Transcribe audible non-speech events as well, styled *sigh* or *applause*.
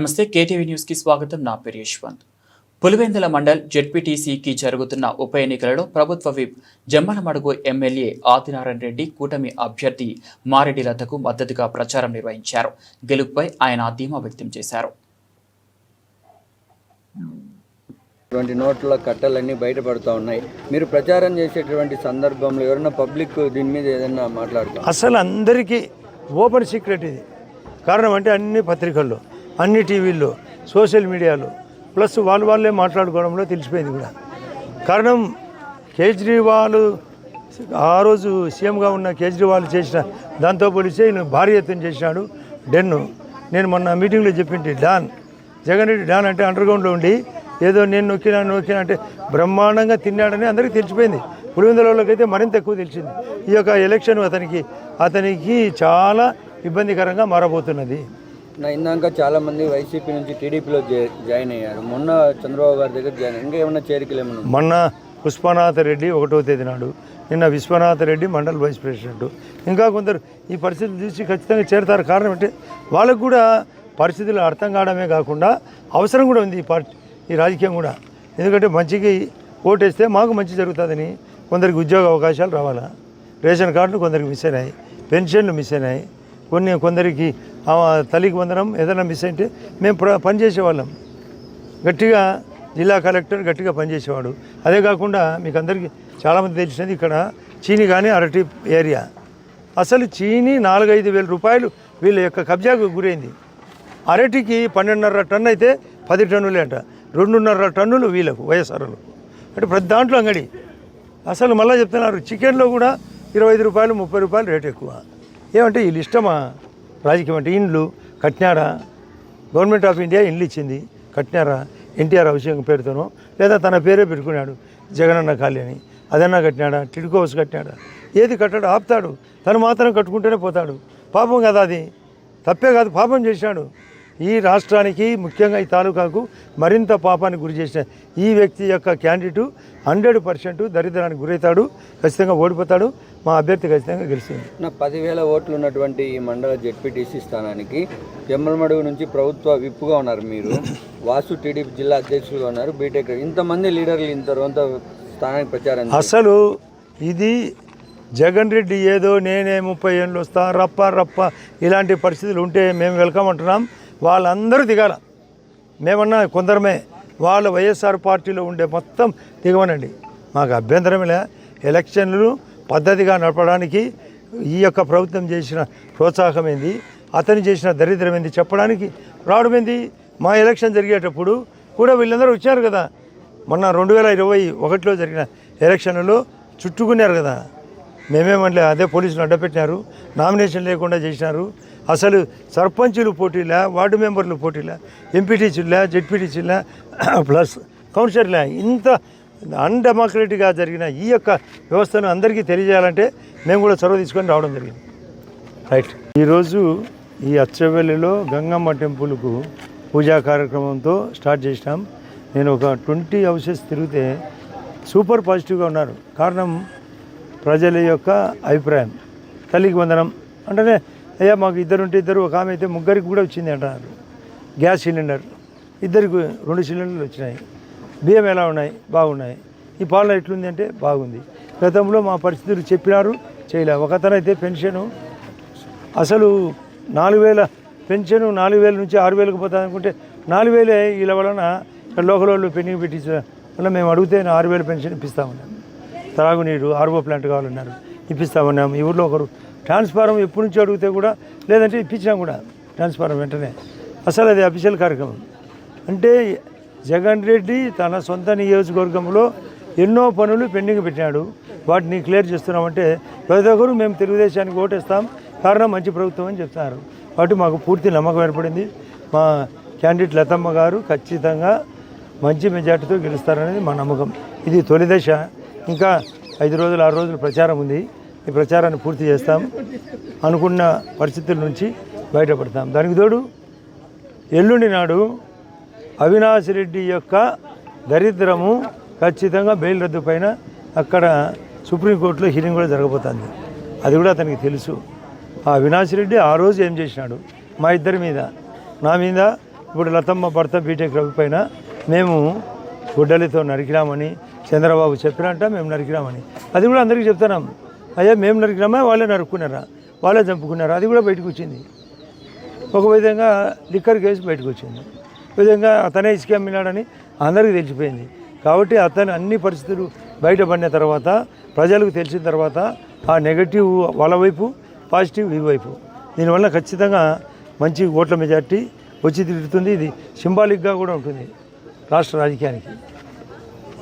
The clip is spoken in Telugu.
నమస్తే కేటీవీ న్యూస్కి స్వాగతం. నా పేరు యశ్వంత్. పులివెందుల మండల్ జెడ్పీటీసీకి జరుగుతున్న ఉప ఎన్నికలలో ప్రభుత్వ విప్ జమ్మలమడుగు ఎమ్మెల్యే ఆదినారాయణ రెడ్డి కూటమి అభ్యర్థి మారెడ్డి లతకు మద్దతుగా ప్రచారం నిర్వహించారు. గెలుపుపై ఆయన ధీమా వ్యక్తం చేశారు. ఇటువంటి నోట్ల కట్టలన్నీ బయటపడుతూ ఉన్నాయి. మీరు ప్రచారం చేసేటువంటి సందర్భంలో ఎవరైనా పబ్లిక్ దీని మీద ఏదైనా మాట్లాడతాం అసలు అందరికీ ఓపెన్ సీక్రెట్ ఇది. కారణం అంటే అన్ని పత్రికల్లో. అన్ని టీవీల్లో సోషల్ మీడియాలో. ప్లస్ వాళ్ళు వాళ్ళే మాట్లాడుకోవడంలో తెలిసిపోయింది కూడా. కారణం కేజ్రీవాల్ ఆ రోజు సీఎంగా ఉన్న కేజ్రీవాల్ చేసిన దాంతో పోలిస్తే ఈయన భారీ ఎత్తున చేసినాడు డెన్ను. నేను మొన్న మీటింగ్లో చెప్పింటి డాన్ జగన్ రెడ్డి డాన్ అంటే అండర్గ్రౌండ్లో ఉండి ఏదో నేను నొక్కినా నొక్కినా అంటే బ్రహ్మాండంగా తిన్నాడని అందరికీ తెలిసిపోయింది. పులివెందులలోకైతే అయితే మరింత ఎక్కువ తెలిసింది. ఈ యొక్క ఎలక్షన్ అతనికి అతనికి చాలా ఇబ్బందికరంగా మారబోతున్నది. నా ఇందాక చాలామంది వైసీపీ నుంచి టీడీపీలో జాయిన్ అయ్యారు. మొన్న చంద్రబాబు గారి దగ్గర జాయిన్ ఇంకా ఏమైనా చేరికలు ఏమన్నా మొన్న పుష్పనాథ రెడ్డి ఒకటో తేదీ నాడు నిన్న విశ్వనాథ రెడ్డి మండల్ వైస్ ప్రెసిడెంట్. ఇంకా కొందరు ఈ పరిస్థితులు చూసి ఖచ్చితంగా చేరుతారు. కారణం అంటే వాళ్ళకు కూడా పరిస్థితులు అర్థం కావడమే కాకుండా అవసరం కూడా ఉంది ఈ పార్టీ ఈ రాజకీయం కూడా. ఎందుకంటే మంచికి ఓటేస్తే మాకు మంచి జరుగుతుందని కొందరికి ఉద్యోగ అవకాశాలు రావాలా? రేషన్ కార్డులు కొందరికి మిస్ అయినాయి పెన్షన్లు మిస్ అయినాయి. కొన్ని కొందరికి తల్లికి వందనం ఏదైనా మిస్ అయితే మేము పనిచేసేవాళ్ళం. గట్టిగా జిల్లా కలెక్టర్ గట్టిగా పనిచేసేవాడు. అదే కాకుండా మీకు అందరికీ చాలామంది తెలిసినది ఇక్కడ చీని కానీ అరటి ఏరియా. అసలు చీని నాలుగైదు వేల రూపాయలు వీళ్ళ యొక్క కబ్జాకు గురైంది. అరటికి పన్నెండున్నర టన్ను అయితే పది టన్నులే అంట. రెండున్నర టన్నులు వీళ్ళకు వైఎస్ఆర్లు. అంటే ప్రతి దాంట్లో అంగడి. అసలు మళ్ళీ చెప్తున్నారు చికెన్లో కూడా ఇరవై ఐదు రూపాయలు ముప్పై రూపాయలు రేట్ ఎక్కువ. ఏమంటే వీళ్ళు ఇష్టమా? రాజకీయం అంటే ఇండ్లు కట్నాడా గవర్నమెంట్ ఆఫ్ ఇండియా ఇండ్లు ఇచ్చింది. కట్నారా? ఎన్టీఆర్ అభిషేకం పేరుతోనో? లేదా తన పేరే పెట్టుకున్నాడు జగనన్న ఖాళీ అని. అదన్నా కట్టినాడా టిడ్కో హౌస్ కట్టినాడా ఏది కట్టాడు? ఆపుతాడు. తను మాత్రం కట్టుకుంటూనే పోతాడు. పాపం కదా అది. తప్పే కాదు. పాపం చేశాడు. ఈ రాష్ట్రానికి ముఖ్యంగా ఈ తాలూకాకు మరింత పాపానికి గురి చేసిన ఈ వ్యక్తి యొక్క క్యాండిడేటు హండ్రెడ్ పర్సెంట్ దరిద్రానికి గురవుతాడు ఖచ్చితంగా ఓడిపోతాడు. మా అభ్యర్థి ఖచ్చితంగా గెలుస్తుంది. నా పదివేల ఓట్లు ఉన్నటువంటి ఈ మండల జెడ్పీటీసీ స్థానానికి జమ్మలమడుగు నుంచి ప్రభుత్వ విప్పుగా ఉన్నారు మీరు. వాసు టీడీపీ జిల్లా అధ్యక్షులుగా ఉన్నారు బీటెక్. ఇంతమంది లీడర్లు ఇంత స్థానానికి ప్రచారం. అసలు ఇది జగన్ రెడ్డి ఏదో నేనే ముప్పై ఏళ్ళు వస్తా రప్ప రప్ప ఇలాంటి పరిస్థితులు ఉంటే మేము వెల్కమ్ అంటున్నాం. వాళ్ళందరూ దిగాల. మేమన్నా కొందరమే వాళ్ళ వైఎస్ఆర్ పార్టీలో ఉండే మొత్తం దిగవనండి మాకు అభ్యంతరమే ఎలక్షన్లు పద్ధతిగా నడపడానికి ఈ యొక్క ప్రభుత్వం చేసిన ప్రోత్సాహం ఏంది? అతను చేసిన దరిద్రం ఏంది? చెప్పడానికి రావడం ఏంది? మా ఎలక్షన్ జరిగేటప్పుడు కూడా వీళ్ళందరూ వచ్చారు కదా. మొన్న రెండు వేల ఇరవై ఒకటిలో జరిగిన ఎలక్షన్లో చుట్టుకున్నారు కదా. మేమేమంటే అదే పోలీసులు అడ్డపెట్టినారు. నామినేషన్ లేకుండా చేసినారు. అసలు సర్పంచులు పోటీలా వార్డు మెంబర్లు పోటీలా ఎంపీటీసీలా జెడ్పీటీసీలా *clears throat* ప్లస్ కౌన్సిలర్లా ఇంత అన్డెమోక్రటిక్గా జరిగిన ఈ యొక్క వ్యవస్థను అందరికీ తెలియజేయాలంటే మేము కూడా చొరవ తీసుకొని రావడం జరిగింది. రైట్. ఈరోజు ఈ అచ్చవెల్లిలో గంగమ్మ టెంపుల్కు పూజా కార్యక్రమంతో స్టార్ట్ చేసినాం. నేను ఒక ట్వంటీ హౌసెస్ తిరిగితే సూపర్ పాజిటివ్గా ఉన్నారు. కారణం ప్రజల యొక్క అభిప్రాయం. తల్లికి వందనం. అంటేనే అయ్యా మాకు ఇద్దరు ఉంటే ఇద్దరు ఒక ఆమె అయితే ముగ్గురికి కూడా వచ్చింది అంటున్నారు గ్యాస్ సిలిండర్. ఇద్దరికి రెండు సిలిండర్లు వచ్చినాయి. బియ్యం ఎలా ఉన్నాయి? బాగున్నాయి. ఈ పాలన ఎట్లుంది అంటే బాగుంది. గతంలో మా పరిస్థితులు చెప్పినారు చేయలే. ఒకతనైతే పెన్షను అసలు నాలుగు వేల పెన్షన్ నాలుగు వేల నుంచి ఆరు వేలకు పోతుంది అనుకుంటే నాలుగు వేలే వీళ్ళ వలన ఇక్కడ లోకల్ వాళ్ళు పెండింగ్ పెట్టించిన వల్ల మేము అడిగితే ఆరు వేల పెన్షన్ ఇప్పిస్తామన్నాం త్రాగునీరు ఆర్వో ప్లాంట్ కావాలన్నారు. ఇప్పిస్తామన్నాం ఈ ఊర్లో ఒకరు ట్రాన్స్ఫారం ఎప్పటి నుంచి అడిగితే కూడా లేదంటే ఇప్పించాం కూడా ట్రాన్స్ఫారం వెంటనే. అసలు అది అఫీషియల్ కార్యక్రమం. అంటే జగన్ రెడ్డి తన సొంత నియోజకవర్గంలో ఎన్నో పనులు పెండింగ్ పెట్టినాడు. వాటిని క్లియర్ చేస్తున్నామంటే ప్రతి ఒక్కరు మేము తెలుగుదేశానికి ఓటేస్తాం కారణం మంచి ప్రభుత్వం అని చెప్తున్నారు. కాబట్టి మాకు పూర్తి నమ్మకం ఏర్పడింది. మా క్యాండిడేట్ లతమ్మ గారు ఖచ్చితంగా మంచి మెజార్టీతో గెలుస్తారనేది మా నమ్మకం. ఇది తొలి దశ. ఇంకా ఐదు రోజులు ఆరు రోజులు ప్రచారం ఉంది. ఈ ప్రచారాన్ని పూర్తి చేస్తాం అనుకున్న పరిస్థితుల నుంచి బయటపడతాం. దానికి తోడు ఎల్లుండి నాడు అవినాష్ రెడ్డి యొక్క దరిద్రము ఖచ్చితంగా బెయిల్ రద్దు పైన అక్కడ సుప్రీంకోర్టులో హీరింగ్ కూడా జరగబోతుంది. అది కూడా అతనికి తెలుసు. ఆ అవినాష్ రెడ్డి ఆ రోజు ఏం చేసినాడు? మా ఇద్దరి మీద. నా మీద ఇప్పుడు లతమ్మ భర్త బీటెక్ రవి పైన మేము గుడ్డలితో నరికినామని చంద్రబాబు చెప్పినట్ట మేము నరికినామని. అది కూడా అందరికీ చెప్తున్నాం. అదే మేము నరికినామా వాళ్ళే నరుక్కున్నారా వాళ్ళే చంపుకున్నారా? అది కూడా బయటకు వచ్చింది. ఒక విధంగా లిక్కర్ కేసు బయటకు వచ్చింది. విధంగా అతనే ఇసుక అమ్మినాడని అందరికీ తెలిసిపోయింది. కాబట్టి అతను అన్ని పరిస్థితులు బయటపడిన తర్వాత ప్రజలకు తెలిసిన తర్వాత ఆ నెగటివ్ వాళ్ళ వైపు పాజిటివ్ ఈ వైపు. దీనివల్ల ఖచ్చితంగా మంచి ఓట్ల మెజార్టీ వచ్చి తిరుగుతుంది. ఇది సింబాలిక్గా కూడా ఉంటుంది రాష్ట్ర రాజకీయానికి.